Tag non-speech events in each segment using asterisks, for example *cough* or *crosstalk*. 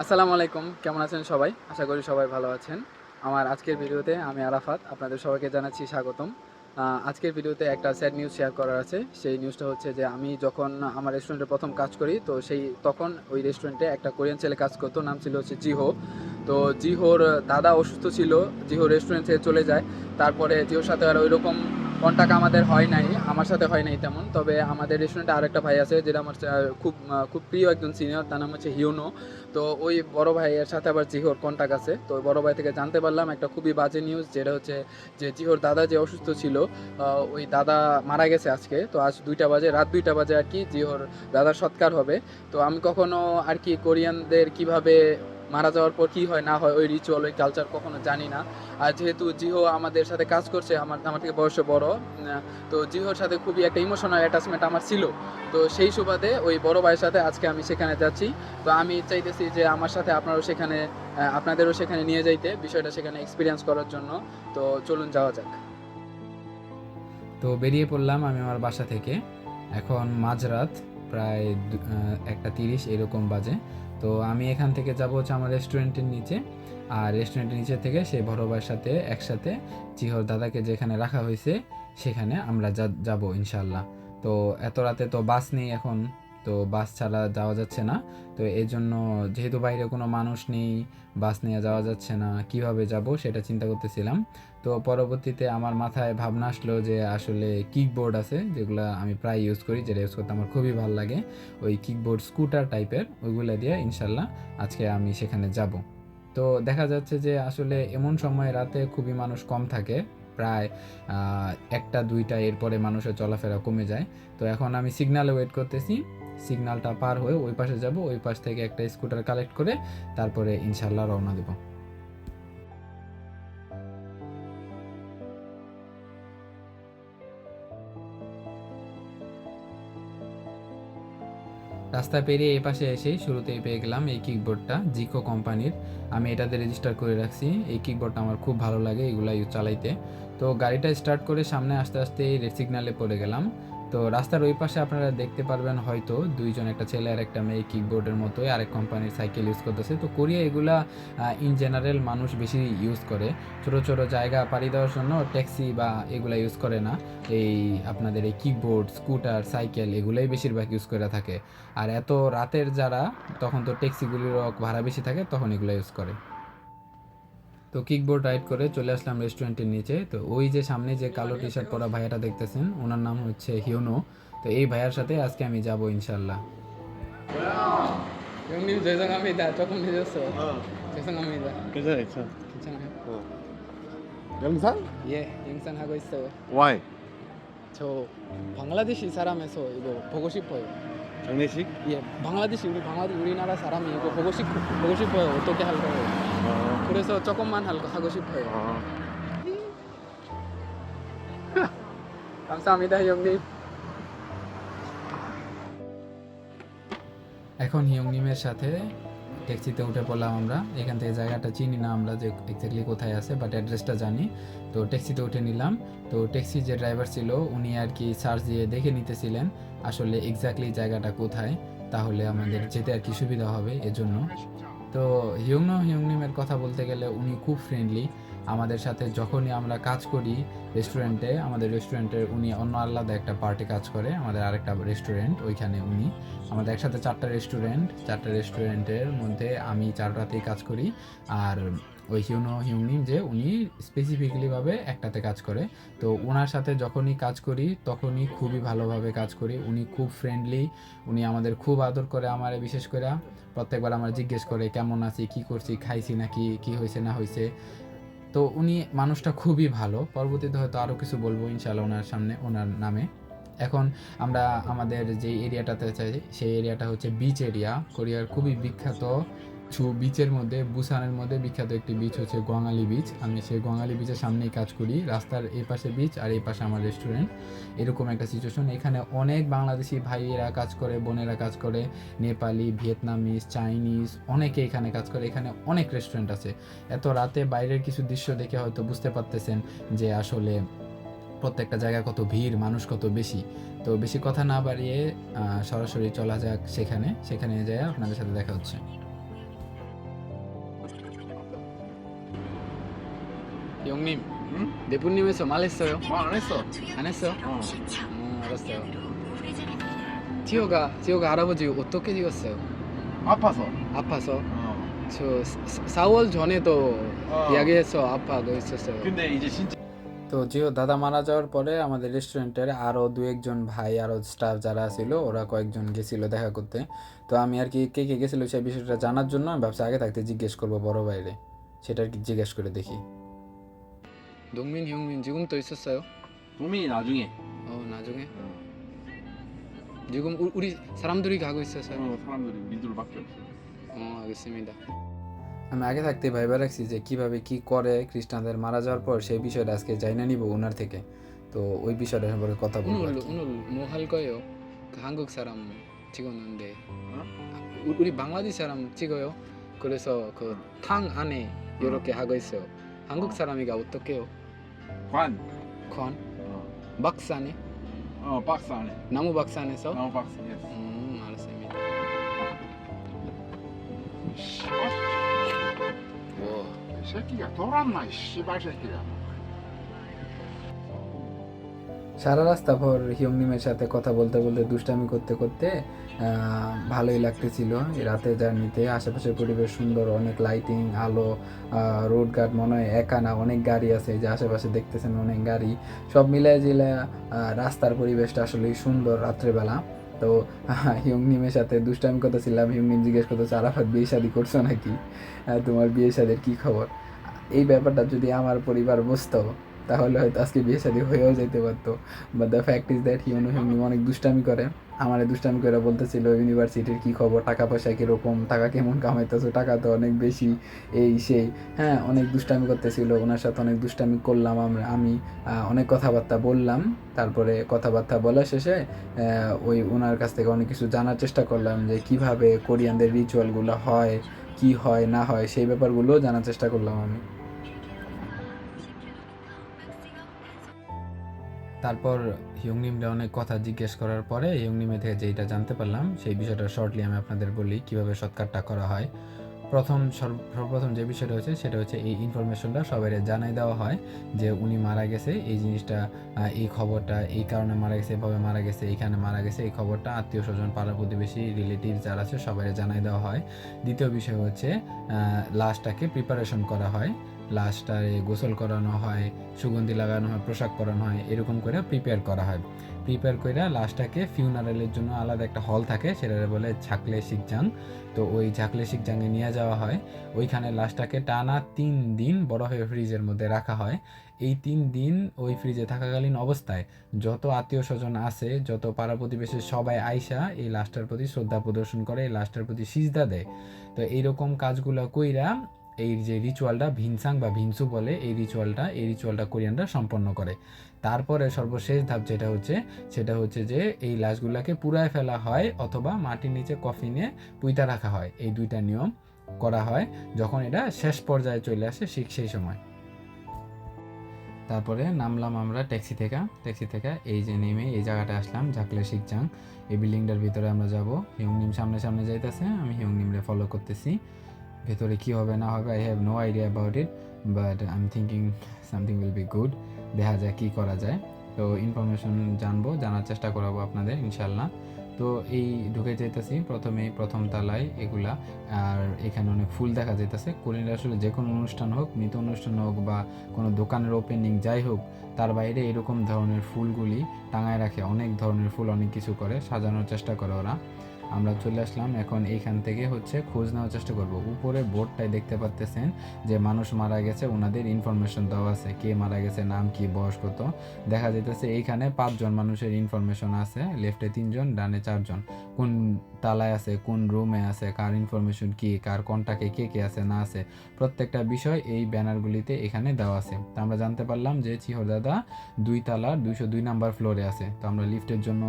আসসালামু আলাইকুম, কেমন আছেন সবাই? আশা করি সবাই ভালো আছেন। আমার আজকের ভিডিওতে আমি আরাফাত, আপনাদের সবাইকে জানাচ্ছি স্বাগতম। আজকের ভিডিওতে একটা স্যাড নিউজ শেয়ার করার আছে। সেই নিউজটা হচ্ছে যে, আমি যখন আমার রেস্টুরেন্টে প্রথম কাজ করি, তো সেই তখন ওই রেস্টুরেন্টে একটা কোরিয়ান ছেলে কাজ করতো, নাম ছিল হচ্ছে জিহো। তো জিহোর দাদা অসুস্থ ছিল, জিহো রেস্টুরেন্ট থেকে চলে যায়। তারপরে জিওর সাথে আর ওই রকম কন্টাক্ট আমাদের হয় নাই, আমার সাথে হয় নাই তেমন। তবে আমাদের রেস্টুরেন্টে আরেকটা ভাই আছে, যেটা আমার খুব খুব প্রিয় একজন সিনিয়র তার নাম হচ্ছে হিউনো। তো ওই বড় ভাইয়ের সাথে আবার জিহোর কন্টাক্ট আছে। তো ওই বড় ভাই থেকে জানতে পারলাম একটা খুবই বাজে নিউজ যেটা হচ্ছে যে জিহোর দাদা যে অসুস্থ ছিল ওই দাদা মারা গেছে আজকে। তো আজ দুইটা বাজে, রাত দুইটা বাজে আর কি জিহোর দাদার সৎকার হবে। তো আমি কখনো আর কি কোরিয়ানদের কীভাবে মারা যাওয়ার পর কি হয়, না হয়, ওই রিচুয়াল ওই কালচার কখনো জানি না। আর যেহেতু জিহো আমাদের সাথে কাজ করছে, আমার আমার থেকে বয়সে বড় তো জিহোর সাথে খুবই একটা ইমোশনাল অ্যাটাচমেন্ট আমার ছিল। তো সেই সুবাদে ওই বড় ভাইয়ের সাথে আজকে আমি সেখানে যাচ্ছি। তো আমি চাইতেছি যে আমার সাথে আপনারাও সেখানে আপনাদেরও সেখানে নিয়ে যাইতে, বিষয়টা সেখানে এক্সপিরিয়েন্স করার জন্য। তো চলুন যাওয়া যাক। তো বেরিয়ে পড়লাম আমি আমার বাসা থেকে। এখন মাঝরাত, প্রায় একটা তিরিশ, এরকম বাজে। তো আমি এখান থেকে যাব হচ্ছে আমার রেস্টুরেন্টের নিচে। আর রেস্টুরেন্টের নিচে থেকে সেই বড় ভাইয়ের সাথে একসাথে চিহর দাদাকে যেখানে রাখা হয়েছে, সেখানে আমরা যাব ইনশাল্লাহ তো এত রাতে তো বাস নেই এখন। তো বাস ছাড়া যাওয়া যাচ্ছে না। তো এই জন্য যেহেতু বাইরে কোনো মানুষ নেই, বাস নিয়ে যাওয়া যাচ্ছে না, কীভাবে যাব সেটা চিন্তা করতেছিলাম। তো পরবর্তীতে আমার মাথায় ভাবনা আসলো যে আসলে কিকবোর্ড আছে, যেগুলো আমি প্রায় ইউজ করি, যেটা ইউজ করতে আমার খুবই ভালো লাগে। ওই কিকবোর্ড স্কুটার টাইপের, ওইগুলো দিয়ে ইনশাল্লাহ আজকে আমি সেখানে যাব। তো দেখা যাচ্ছে যে আসলে এমন সময় রাতে খুবই মানুষ কম থাকে, প্রায় একটা, দুইটা, এরপরে মানুষের চলাফেরা কমে যায়। তো এখন আমি সিগনালে ওয়েট করতেছি। সিগন্যালটা পার হয়ে ওই পাশে যাব, ওই পাশ থেকে একটা স্কুটার কালেক্ট করে তারপরে ইনশাল্লাহ রওনা দেবো। রাস্তা পেরিয়ে এই পাশে এসে শুরুতেই পেয়ে গেলাম এই কিকবোর্ডটা, জিকো কোম্পানির। আমি এটাতে রেজিস্টার করে রাখছি, এই কিকবোর্ডটা আমার খুব ভালো লাগে এগুলা চালাইতে। তো গাড়িটা স্টার্ট করে সামনে আস্তে আস্তে রেড সিগনালে পড়ে গেলাম। তো রাস্তার ওই পাশে আপনারা দেখতে পারবেন হয়তো দুইজন, একটা ছেলে আর একটা মেয়ে কিকবোর্ডের মতোই আরেক কোম্পানির সাইকেল ইউজ করতেছে। তো কোরিয়া এগুলা ইন জেনারেল মানুষ বেশি ইউজ করে। ছোট ছোট জায়গা পাড়ি দেওয়ার জন্য ট্যাক্সি বা এগুলা ইউজ করে না। এই আপনাদের এই কিকবোর্ড স্কুটার সাইকেল এগুলোই বেশিরভাগ ইউজ করে থাকে। আর এত রাতের যারা, তখন তো ট্যাক্সিগুলির ভাড়া বেশি থাকে, তখন এগুলো ইউজ করে। তো কিকবোর্ড রাইড করে চলে আসলাম রেস্টুরেন্টের নিচে তো ওই যে সামনে যে কালো টি শার্ট পরা ভাইয়াটা দেখতেছেন ওনার নাম হচ্ছে হিউনো তো এই ভাইয়ার সাথে আজকে আমি যাব ইনশাল্লাহ 형님 죄송합니다 조금 늦었어요 어, 죄송합니다 괜찮아, 괜찮아. 괜찮아요 어. 영상? 예 영상 하고 있어요 Why? 저 방글라데시 사람에서 이거 보고 싶어요 장례식? 예 방글라데시 우리 방글라데시 우리나라 사람이 이거 보고 싶 보고 싶어요 어떻게 할 거예요 어. 그래서 조금만 할, 하고 싶어요 어. *laughs* 감사합니다 형님 এখন হিয়ংনিমের সাথে ট্যাক্সিতে উঠে পড়লাম আমরা এখান থেকে জায়গাটা চিনি না আমরা যে এক্স্যাক্টলি কোথায় আছে বাট অ্যাড্রেসটা জানি তো ট্যাক্সিতে উঠে নিলাম তো ট্যাক্সি যে ড্রাইভার ছিল উনি আর কি সার্চ দিয়ে দেখে নিতেছিলেন আসলে এক্স্যাক্টলি জায়গাটা কোথায় তাহলে আমাদের যেতে আর কি সুবিধা হবে এজন্য তো হিউংনো হিউংনিমের কথা বলতে গেলে উনি খুব ফ্রেন্ডলি আমাদের সাথে যখনই আমরা কাজ করি রেস্টুরেন্টে আমাদের রেস্টুরেন্টের উনি অন্য আলাদা একটা পার্টি কাজ করে, আমাদের আরেকটা রেস্টুরেন্ট ওইখানে উনি। আমাদের একসাথে চারটা রেস্টুরেন্ট চারটা রেস্টুরেন্টের মধ্যে আমি চারটাতেই কাজ করি। আর ওই হিউনো হিউনিম যে উনি স্পেসিফিক্যালিভাবে একটাতে কাজ করে। তো ওনার সাথে যখনই কাজ করি, তখনই খুবই ভালোভাবে কাজ করি। উনি খুব ফ্রেন্ডলি উনি আমাদের খুব আদর করে আমার, বিশেষ করে প্রত্যেকবার আমার জিজ্ঞেস করে, কেমন আছি? কি করছি? খাইছি নাকি? কি হয়েছে, না হয়েছে? তো উনি মানুষটা খুবই ভালো। পরবর্তীতে হয়তো আরও কিছু বলব ইনশাল্লাহ ওনার সামনে, ওনার নামে। এখন আমরা আমাদের যে এরিয়াটাতে চাই সেই এরিয়াটা হচ্ছে বিচ এরিয়া কোরিয়ার খুবই বিখ্যাত কিছু বিচের মধ্যে বুসানের মধ্যে বিখ্যাত একটি বিচ হচ্ছে গোয়াঙালি বিচ আমি সেই গোয়াঙালি বিচের সামনেই কাজ করি, রাস্তার এই পাশে বিচ আর এই পাশে আমার রেস্টুরেন্ট এরকম একটা সিচুয়েশন এখানে অনেক বাংলাদেশি ভাইয়েরা কাজ করে, বোনেরা কাজ করে, নেপালি, ভিয়েতনামিজ, চাইনিজ, অনেকে এখানে কাজ করে। এখানে অনেক রেস্টুরেন্ট আছে। এত রাতে বাইরের কিছু দৃশ্য দেখে হয়তো বুঝতে পারতেছেন যে আসলে প্রত্যেকটা জায়গায় কত ভিড়, মানুষ কত বেশি। তো বেশি কথা না বাড়িয়ে সরাসরি চলা যাক সেখানে। সেখানে যায় আপনাদের সাথে দেখা হচ্ছে। 형님 응? 대표님에서 말했어요? 말 안 했어. 안 했어요? 어. 음 알았어요 지호가 지호가 할아버지 어떻게 죽었어요? 아파서. 아파서 어. 저 4월 전에도 어. 이야기해서 아파가 있었어요 근데 이제 진짜 তো জিও দাদা মারা যাওয়ার পরে আমাদের রেস্টুরেন্টের আরও দু একজন ভাই আরও স্টাফ যারা ছিল ওরা কয়েকজন গেছিলো দেখা করতে তো আমি আর কি কে কে গেছিলো সেই বিষয়টা জানার জন্য আমি ভাবছি আগে থাকতে জিজ্ঞেস করবো বড় বাইরে সেটা আর কি জিজ্ঞেস করে দেখি 동민 형님 지금 또 있었어요? 도민이 나중에. 어 나중에 지금 우- 우리 사람들이 가고 있었어요 어, 사람들이 미두를밖에 없어. 어 알겠습니다 আমি আগে থাকতে ভাইবা রাখছি যে কিভাবে কি করে খ্রিস্টানদের মারা যাওয়ার পর সেই বিষয়টা আজকে জাইনা নিব ওনার থেকে তো ওই বিষয়টা সম্পর্কে কথা বলবো আর 오늘 কি। 오늘 뭐 할 거예요? 그 한국 사람 찍었는데 어? 우- 우리 방글라데시 사람 찍어요. 그래서 그 탕 안에 이렇게 하고 있어요. 한국 어. 사람이가 어떻게요? 관. 관 어, 박스 안에 어 박스 안에. 나무 박스 안에서 나무 박스. 예. 음 알았습니다. 와 이 새끼가 돌았나 이 씨발 새끼야 সারা রাস্তা ভর হিয়ংনিমের সাথে কথা বলতে বলতে দুষ্টামি করতে করতে ভালোই লাগতেছিল রাতে জার্নিতে। আশেপাশের পরিবেশ সুন্দর অনেক লাইটিং আলো রোড গার্ড মনে হয় একা না অনেক গাড়ি আছে যে আশেপাশে দেখতেছেন অনেক গাড়ি। সব মিলায় জিলায় আহ, রাস্তার পরিবেশটা আসলেই সুন্দর রাত্রেবেলা। তো হিয়ংনিমের সাথে দুষ্টামি করতেছিলাম হিয়ংনিম জিজ্ঞেস করতেছে আরাফাত বিয়ে শাদি করছ নাকি? তোমার বিয়ে শাদির কী খবর? এই ব্যাপারটা যদি আমার পরিবার বুঝতো তাহলে হয়তো আজকে বিয়ে শাদী হয়েও যেতে পারতো। But the fact is that হিউনো হিউনি অনেক দুষ্টামি করে। আমার দুষ্টামি করে বলতেছিল ইউনিভার্সিটির কী খবর? টাকা পয়সা কীরকম? টাকা কেমন কামাইতেছো? টাকা তো অনেক বেশি এই সেই। হ্যাঁ অনেক দুষ্টামি করতেছিল। ওনার সাথে অনেক দুষ্টামি করলাম আমরা আমি অনেক কথাবার্তা বললাম। তারপরে কথাবার্তা বলা শেষে ওই ওনার কাছ থেকে অনেক কিছু জানার চেষ্টা করলাম যে কীভাবে কোরিয়ানদের রিচুয়ালগুলো হয়, কি হয়, না হয়, সেই ব্যাপারগুলোও জানার চেষ্টা করলাম আমি। তারপর হিয়ংনিমরা অনেক কথা জিজ্ঞেস করার পরে হিয়ংনিমে থেকে যেটা জানতে পারলাম, সেই বিষয়টা শর্টলি আমি আপনাদের বলি, কীভাবে সৎকারটা করা হয়। প্রথম সর্ব- সর্বপ্রথম যে বিষয়টা হচ্ছে সেটা হচ্ছে এই ইনফরমেশনটা সবাই জানাই দেওয়া হয় যে উনি মারা গেছে, এই জিনিসটা এই খবরটা, এই কারণে মারা গেছে, এভাবে মারা গেছে, এইখানে মারা গেছে, এই খবরটা আত্মীয় স্বজন পাড়া প্রতিবেশী রিলেটিভ যারা আছে সবাই জানাই দেওয়া হয়। দ্বিতীয় বিষয় হচ্ছে লাশটাকে প্রিপারেশন করা হয়। লাশটারে গোসল করানো হয়, সুগন্ধি লাগানো হয়, পোশাক পরানো হয়, এরকম করে প্রিপেয়ার করা হয়। প্রিপেয়ার করে লাশটাকে ফিউনারেলের জন্য আলাদা একটা হল থাকে সেটা বলে ঝাকলে শিকজাং তো ওই ঝাকলে শিকজাংয়ে নিয়ে যাওয়া হয়। ওইখানে লাশটাকে টানা তিন দিন বড় হয়ে ফ্রিজের মধ্যে রাখা হয়। এই তিন দিন ওই ফ্রিজে থাকাকালীন অবস্থায় যত আত্মীয় স্বজন আছে, যত পাড়া প্রতিবেশী সবাই আইসা এই লাশটার প্রতি শ্রদ্ধা প্রদর্শন করে, এই লাশটার প্রতি সিজদা দেয়। তো এইরকম কাজগুলো কইরা এই যে রিচুয়ালটা ভিনসাং বা ভিনসু বলে, এই রিচুয়ালটা এই রিচুয়ালটা কোরিয়ানরা সম্পন্ন করে। তারপরে সর্বশেষ ধাপ যেটা হচ্ছে, সেটা হচ্ছে যে এই লাশগুলাকে পুরায় ফেলা হয় অথবা মাটির নিচে কফিনে পুইতা রাখা হয়। এই দুইটা নিয়ম করা হয় যখন এটা শেষ পর্যায়ে চলে আসে ঠিক সেই সময়। তারপরে নামলাম আমরা ট্যাক্সি থেকে। ট্যাক্সি থেকে এই যে নেমে এই জায়গাটা আসলাম, ঝাকলে শিখজাং এই বিল্ডিংটার ভিতরে আমরা যাব। হিউংনিম সামনে সামনে যাইতেছে, আমি হিউংনিমরে ফলো করতেছি। ভেতরে কি হবে, না হবে I have no idea about it but I am thinking something will be good দেখা যায় কী করা যায়। তো ইনফরমেশন জানব, জানার চেষ্টা করাবো আপনাদের ইনশাল্লাহ তো এই ঢুকে যেতেছি প্রথমেই প্রথম তালায় এগুলা, আর এখানে অনেক ফুল দেখা যেতেছে কোরিয়ান আসলে যে কোনো অনুষ্ঠান হোক মৃত অনুষ্ঠান হোক বা কোনো দোকানের ওপেনিং যাই হোক, তার বাইরে এরকম ধরনের ফুলগুলি টাঙায় রাখে। অনেক ধরনের ফুল অনেক কিছু করে, সাজানোর চেষ্টা করে ওরা। আমরা চলে আসলাম। এখন এইখান থেকে হচ্ছে খোঁজ নেওয়ার চেষ্টা করব। উপরে বোর্ডটাই দেখতে পাচ্তেছেন যে মানুষ মারা গেছে ওনাদের ইনফরমেশন দেওয়া আছে। কে মারা গেছে, নাম কি, বয়স কত? দেখা যেতেছে এইখানে পাঁচজন মানুষের ইনফরমেশন আছে লেফটে তিনজন, ডানে চারজন। কোন তালায় আছে, কোন রুমে আছে, কার ইনফরমেশন কি, কার কন্টাকে কে কে আছে, না আছে, প্রত্যেকটা বিষয় এই ব্যানারগুলিতে এখানে দেওয়া আছে। তো আমরা জানতে পারলাম যে চিহর দাদা দুই তালার দুইশো দুই নাম্বার ফ্লোরে আছে। তো আমরা লিফটের জন্য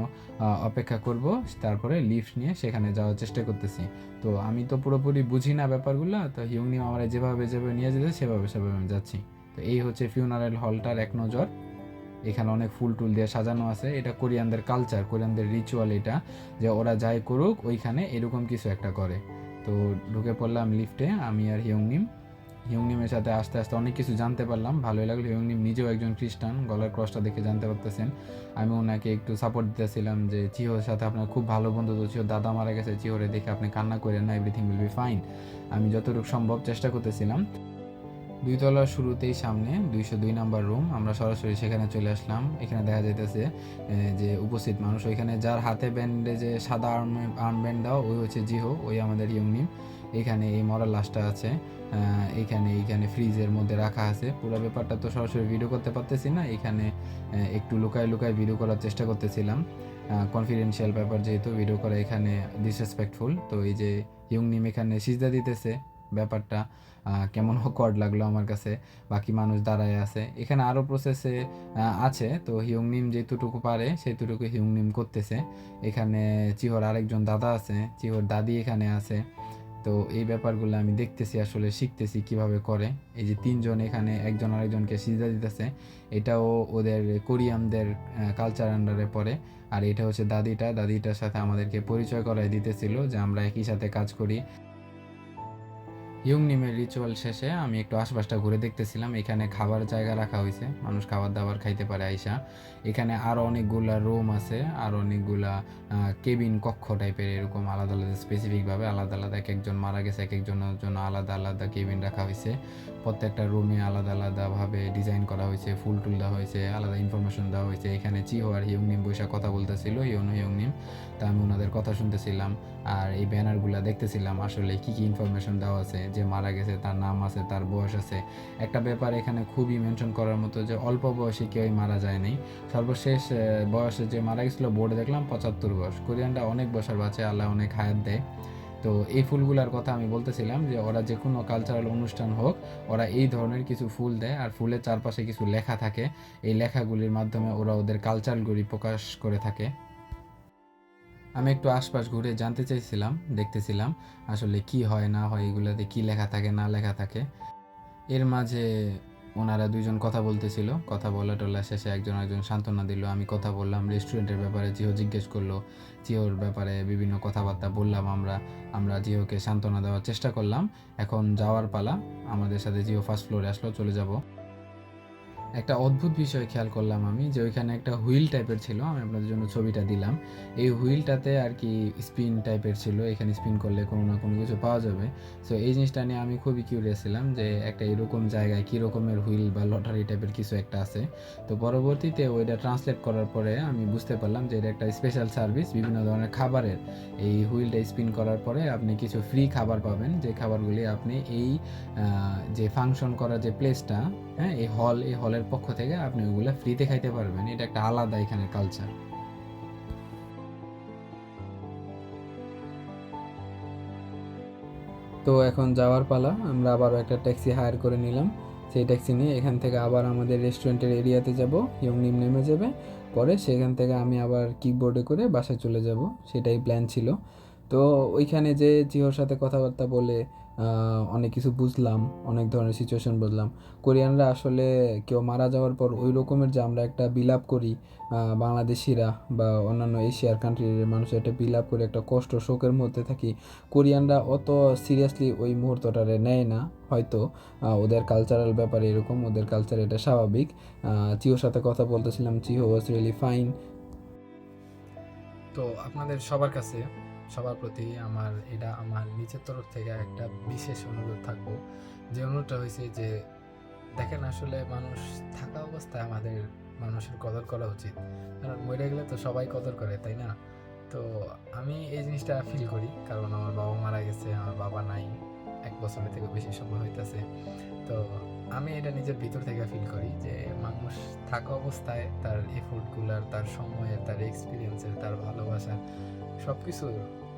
অপেক্ষা করব। তারপরে লিফট নিয়ে সেখানে যাওয়ার চেষ্টা করতেছি। তো আমি তো পুরোপুরি বুঝি না ব্যাপারগুলো, তো হিউংনি আমরা যেভাবে যেভাবে নিয়ে যেতে সেভাবে সেভাবে আমি যাচ্ছি। তো এই হচ্ছে ফিউনারেল হলটার এক নজর। এখানে অনেক ফুল টুল দিয়ে সাজানো আছে। এটা কোরিয়ানদের কালচার কোরিয়ানদের রিচুয়াল এটা, যে ওরা যাই করুক, ওইখানে এরকম কিছু একটা করে। তো ঢুকে পড়লাম লিফটে আমি আর হিয়ংনিম হিউংনিমের সাথে আস্তে আস্তে অনেক কিছু জানতে পারলাম। ভালোই লাগল। হিউংনিম নিজেও একজন খ্রিস্টান। গলার ক্রসটা দেখে জানতে পারতেছেন। আমি ওনাকে একটু সাপোর্ট দিতেছিলাম যে, চিহোর সাথে আপনার খুব ভালো বন্ধু তো চিহোর দাদা মারা গেছে। চিহোরে দেখে আপনি কান্না করেন না। এভরিথিং উইল বি ফাইন আমি যতটুকু সম্ভব চেষ্টা করতেছিলাম। দুই তলার শুরুতেই সামনে দুইশো দুই নাম্বার রুম আমরা সরাসরি সেখানে চলে আসলাম। এখানে দেখা যাইতেছে যে উপস্থিত মানুষ। ওইখানে যার হাতে ব্যান্ডে যে সাদা আর্ম আর্ম ব্যান্ড দাও, ওই হচ্ছে জিহো, ওই আমাদের ইউনিম এখানে এই মরাল লাশটা আছে। আহ, এইখানে ফ্রিজের মধ্যে রাখা আছে। পুরো ব্যাপারটা তো সরাসরি ভিডিও করতে পারতেছি না। এখানে একটু লুকায় লুকায় ভিডিও করার চেষ্টা করতেছিলাম। কনফিডেন্সিয়াল ব্যাপার যেহেতু ভিডিও করা এখানে ডিসরেসপেক্টফুল তো এই যে ইউংনিম এখানে সিজদা দিতেছে ব্যাপারটা। কেমন অকওয়ার্ড লাগল আমার কাছে। বাকি মানুষ দাঁড়ায় আছে। এখানে আরও প্রসেসে আছে। তো হিউংনিম যেটুকু পারে সেইটুকু হিউংনিম করতেছে। এখানে চিহর আরেকজন দাদা আছে। চিহর দাদি এখানে আছে। তো এই ব্যাপারগুলো আমি দেখতেছি, আসলে শিখতেছি কীভাবে করে। এই যে তিনজন এখানে, একজন আরেকজনকে সিজা দিতেছে। এটাও ওদের কোরিয়ামদের কালচার আন্ডারে পড়ে। আর এটা হচ্ছে দাদিটা। দাদিটার সাথে আমাদেরকে পরিচয় করাই দিতেছিল যে আমরা একই সাথে কাজ করি। ইউংনিমের রিচুয়াল শেষে আমি একটু আশপাশটা ঘুরে দেখতেছিলাম। এখানে খাবার জায়গা রাখা হয়েছে। মানুষ খাবার দাবার খাইতে পারে আইসা। এখানে আরও অনেকগুলা রুম আছে, আর অনেকগুলা কেবিন কক্ষ টাইপের এরকম আলাদা আলাদা স্পেসিফিকভাবে আলাদা আলাদা এক একজন মারা গেছে, এক একজনের জন্য আলাদা আলাদা কেবিন রাখা হয়েছে। প্রত্যেকটা রুমে আলাদা আলাদাভাবে ডিজাইন করা হয়েছে, ফুল টুল দেওয়া হয়েছে, আলাদা ইনফরমেশন দেওয়া হয়েছে। এখানে চিহো আর হিউংনিম বৈশা কথা বলতেছিল ইউনো হিউংনিম তা আমি ওনাদের কথা শুনতেছিলাম। আর এই ব্যানারগুলো দেখতেছিলাম, আসলে কি কি ইনফরমেশন দেওয়া আছে, যে মারা গেছে, তার নাম আছে, তার বয়স আছে। একটা ব্যাপার এখানে খুবই মেনশন করার মতো যে অল্প বয়সে কেউই মারা যায়নি। সর্বশেষ বয়সে যে মারা গেছিল বোর্ডে দেখলাম পঁচাত্তর বয়স। কোরিয়ানরা অনেক বছর বাঁচে, আল্লাহ অনেক হায়াত দেয়। তো এই ফুলগুলার কথা আমি বলতেছিলাম যে, ওরা যে কোনো কালচারাল অনুষ্ঠান হোক, ওরা এই ধরনের কিছু ফুল দেয় আর ফুলের চারপাশে কিছু লেখা থাকে। এই লেখাগুলির মাধ্যমে ওরা ওদের কালচারগুলি প্রকাশ করে থাকে। আমি একটু আশপাশ ঘুরে জানতে চাইছিলাম, দেখতেছিলাম আসলে কি হয়, না হয়, এগুলোতে কি লেখা থাকে, না লেখা থাকে। এর মাঝে ওনারা দুইজন কথা বলতেছিল, কথা বলা টলা শেষে একজন একজন সান্ত্বনা দিল, আমি কথা বললাম রেস্টুরেন্টের ব্যাপারে জিও জিজ্ঞেস করল জিওর ব্যাপারে বিভিন্ন কথাবার্তা বললাম আমরা আমরা জিওকে সান্ত্বনা দেওয়ার চেষ্টা করলাম, এখন যাওয়ার পালা, আমাদের সাথে জিও ফার্স্ট ফ্লোরে আসলো, চলে যাব। একটা অদ্ভুত বিষয় খেয়াল করলাম আমি, যে ওইখানে একটা হুইল টাইপের ছিল, আমি আপনাদের জন্য ছবিটা দিলাম। এই হুইলটাতে আর কি স্পিন টাইপের ছিল, এখানে স্পিন করলে কোনো না কোনো কিছু পাওয়া যাবে। সো এই জিনিসটা নিয়ে আমি খুবই কিউরিয়াস ছিলাম যে একটা এরকম জায়গায় কী রকমের হুইল বা লটারি টাইপের কিছু একটা আছে। তো পরবর্তীতে ওইটা ট্রান্সলেট করার পরে আমি বুঝতে পারলাম যে এটা একটা স্পেশাল সার্ভিস বিভিন্ন ধরনের খাবারের। এই হুইলটা স্পিন করার পরে আপনি কিছু ফ্রি খাবার পাবেন, যে খাবারগুলি আপনি এই যে ফাংশন করার যে প্লেসটা হ্যাঁ এই হল এই হলের পক্ষ থেকে আপনি ওগুলো ফ্রিতে খাইতে পারবেন। এটা একটা আলাদা এখানে কালচার তো এখন যাওয়ার পালা, আমরা আবারও একটা ট্যাক্সি হায়ার করে নিলাম। সেই ট্যাক্সি নিয়ে এখান থেকে আবার আমাদের রেস্টুরেন্টের এরিয়াতে যাব। ইয়ংনিম নেমে যাবে। পরে সেখান থেকে আমি আবার কিবোর্ডে করে বাসায় চলে যাব। সেটাই প্ল্যান ছিল। তো ওইখানে যে জিওর সাথে কথাবার্তা বলে অনেক কিছু বুঝলাম, অনেক ধরনের সিচুয়েশন বুঝলাম কোরিয়ানরা আসলে কেউ মারা যাওয়ার পর ওই রকমের যে আমরা একটা বিলাপ করি বাংলাদেশিরা বা অন্যান্য এশিয়ার কান্ট্রির মানুষ একটা বিলাপ করে, একটা কষ্ট, শোকের মধ্যে থাকি, কোরিয়ানরা অত সিরিয়াসলি ওই মুহূর্তটারে নেয় না। হয়তো ওদের কালচারাল ব্যাপারে এরকম, ওদের কালচার এটা স্বাভাবিক। চিওর সাথে কথা বলতেছিলাম চিও ওয়াজ রিয়েলি ফাইন তো আপনাদের সবার কাছে সবার প্রতি আমার, এটা আমার নিচের তরফ থেকে একটা বিশেষ অনুরোধ থাকব। যে অনুরোধটা হয়েছে যে, দেখেন আসলে মানুষ থাকা অবস্থায় আমাদের মানুষের কদর করা উচিত। কারণ মরে গেলে তো সবাই কদর করে, তাই না? তো আমি এই জিনিসটা ফিল করি, কারণ আমার বাবা মারা গেছে, আমার বাবা নাই, এক বছরের থেকে বেশি সময় হইতেছে। তো আমি এটা নিজের ভিতর থেকে ফিল করি যে, মানুষ থাকা অবস্থায় তার এফোর্টগুলার তার সময়ের, তার এক্সপিরিয়েন্সের তার ভালোবাসার সব কিছু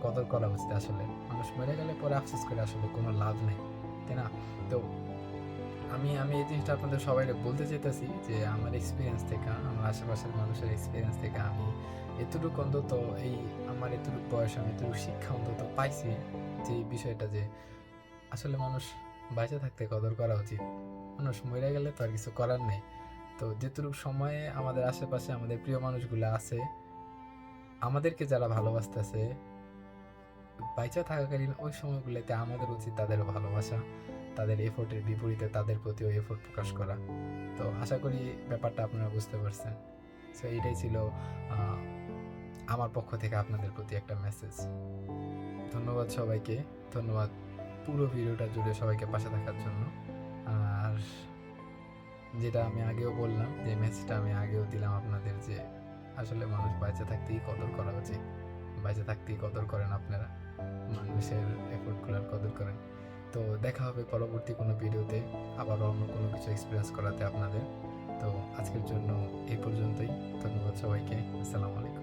কদর করা উচিত আসলে। মানুষ মরে গেলে পরে আফসোস করে আসলে কোনো লাভ নেই, তাই না? তো আমি আমি এই জিনিসটা আপনাদের সবাই বলতে চাইতেছি যে আমার এক্সপিরিয়েন্স থেকে, আমার আশেপাশের মানুষের এক্সপিরিয়েন্স থেকে আমি এতটুকু অন্তত এই, আমার এতটুকু বয়স, আমি এতটুকু শিক্ষা অন্তত পাইছি যে এই বিষয়টা যে আসলে মানুষ বাইচে থাকতে কদর করা উচিত। মানুষ মরে গেলে তো আর কিছু করার নেই। তো যেটুকু সময়ে আমাদের আশেপাশে আমাদের প্রিয় মানুষগুলো আছে, আমাদেরকে যারা ভালোবাসতেছে বাইচা থাকাকালীন ওই সময়গুলোতে আমাদের উচিত তাদের ভালোবাসা, তাদের এফোর্টের বিপরীতে তাদের প্রতি ওই এফোর্ট প্রকাশ করা। তো আশা করি ব্যাপারটা আপনারা বুঝতে পারছেন। সো এইটাই ছিল আমার পক্ষ থেকে আপনাদের প্রতি একটা মেসেজ ধন্যবাদ সবাইকে। ধন্যবাদ পুরো ভিডিওটা জুড়ে সবাইকে পাশে থাকার জন্য। আর যেটা আমি আগেও বললাম, যে মেসেজটা আমি আগেও দিলাম আপনাদের যে আসলে মানুষ বাইচে থাকতেই কদর করা উচিত। বাইচে থাকতেই কদর করেন আপনারা। মানুষের এফোর্টগুলোর কদর করেন। তো দেখা হবে পরবর্তী কোনো ভিডিওতে, আবার অন্য কোনো কিছু এক্সপিরিয়েন্স করাতে আপনাদের। তো আজকের জন্য এই পর্যন্তই। ধন্যবাদ সবাইকে। আসসালামু আলাইকুম।